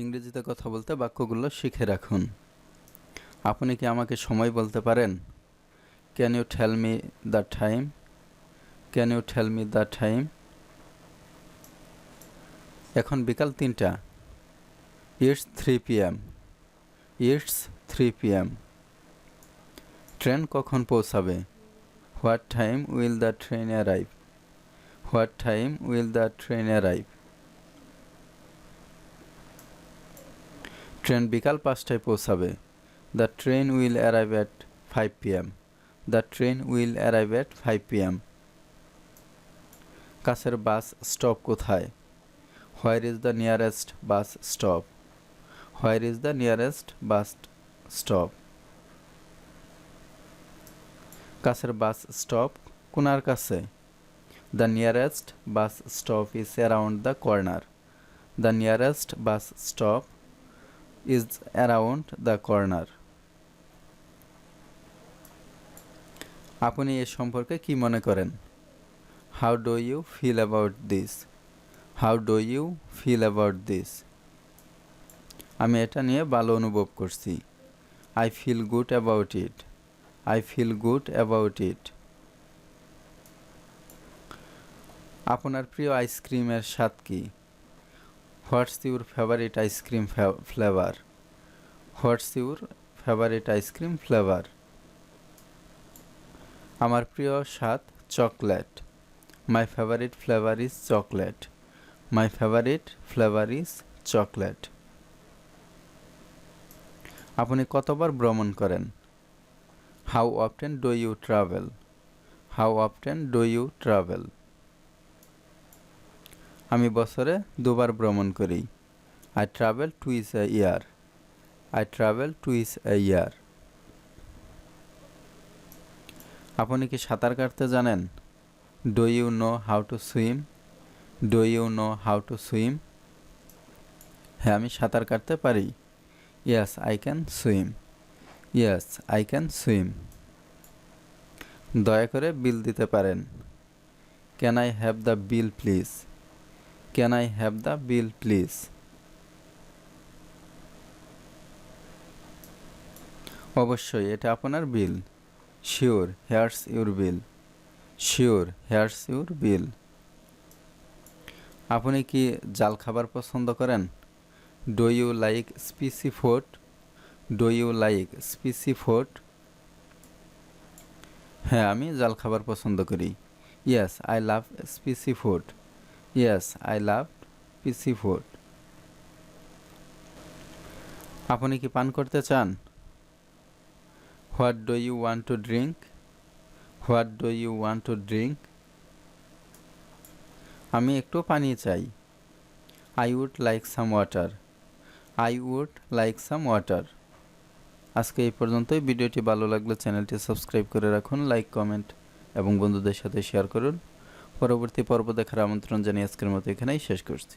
ইংরেজিতে কথা বলতে বাক্যগুলো শিখে রাখুন। আপনি কি আমাকে সময় বলতে পারেন? Can you tell me the time can you tell me the time এখন বিকাল তিনটা। It's three P M it's three P M train কখন পৌঁছাবে? What time will the train arrive what time will the train arrive train বিকাল পাঁচটায় পৌঁছাবে। The train will arrive at five P M the train will arrive at five P M কাছের bus stop কোথায়? Where is the nearest bus stop where is the nearest bus stop কাছের bus stop কোনার কাছে? The nearest bus stop is around the corner the nearest bus stop is around the corner আপনি এ সম্পর্কে কি মনে করেন? How do you feel about this how do you feel about this আমি এটা নিয়ে ভালো অনুভব করছি। I feel good about it I feel good about it আপনার প্রিয় আইসক্রিমের স্বাদ কি? What's your favourite ice cream flavour what's your favourite ice cream flavour আমার প্রিয় স্বাদ chocolate. My favourite flavour is chocolate my favourite flavour is chocolate আপনি কতবার ভ্রমণ করেন? How often do you travel how often do you travel আমি বছরে দুবার ভ্রমণ করি। I travel twice a year I travel twice a year আপনি কি সাঁতার কাটতে জানেন? Do you know how to swim do you know how to swim হ্যাঁ আমি সাঁতার কাটতে পারি। Yes I can swim yes I can swim দয়া করে বিল দিতে পারেন। Can I have the bill please can I have the bill please অবশ্যই, এটা আপনার bill sure here's your bill sure here's your bill আপনি কি জাল খাবার পছন্দ করেন? Do you like spicy food do you like spicy food হ্যাঁ আমি জাল খাবার পছন্দ করি। Yes I love spicy food yes I love spicy food আপনি কি পান করতে চান? What do you want to drink what do you want to drink আমি একটু পানি চাই। I would like some water I would like some water আজকে এই পর্যন্তই। ভিডিওটি ভালো লাগলে চ্যানেলটি সাবস্ক্রাইব করে রাখুন, লাইক, কমেন্ট এবং বন্ধুদের সাথে শেয়ার করুন। পরবর্তী পর্ব দেখার আমন্ত্রণ জানিয়ে আজকের মতো এখানেই শেষ করছি।